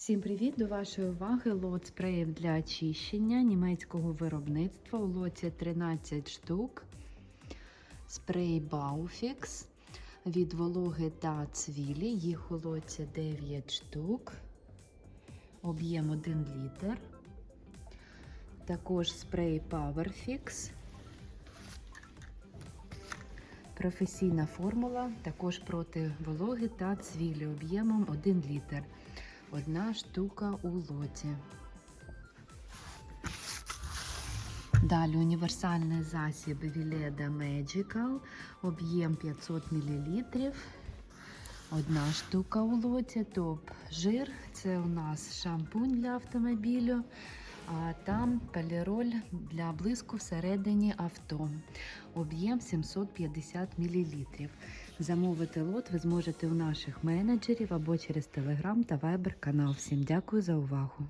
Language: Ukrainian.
Всім привіт! До вашої уваги лот спреїв для очищення німецького виробництва. У лоті 13 штук. Спрей Baufix від вологи та цвілі. Їх у лоті 9 штук. Об'єм 1 літр. Також спрей PowerFix. Професійна формула, також проти вологи та цвілі об'ємом 1 літр. Одна штука у лоті. Далі універсальний засіб Vileda Magical, об'єм 500 мл. Одна штука у лоті, топ жир. Це у нас шампунь для автомобілю, а там поліроль для блиску всередині авто. Об'єм 750 мл. Замовити лот ви зможете у наших менеджерів або через Telegram та Viber канал. Всім дякую за увагу!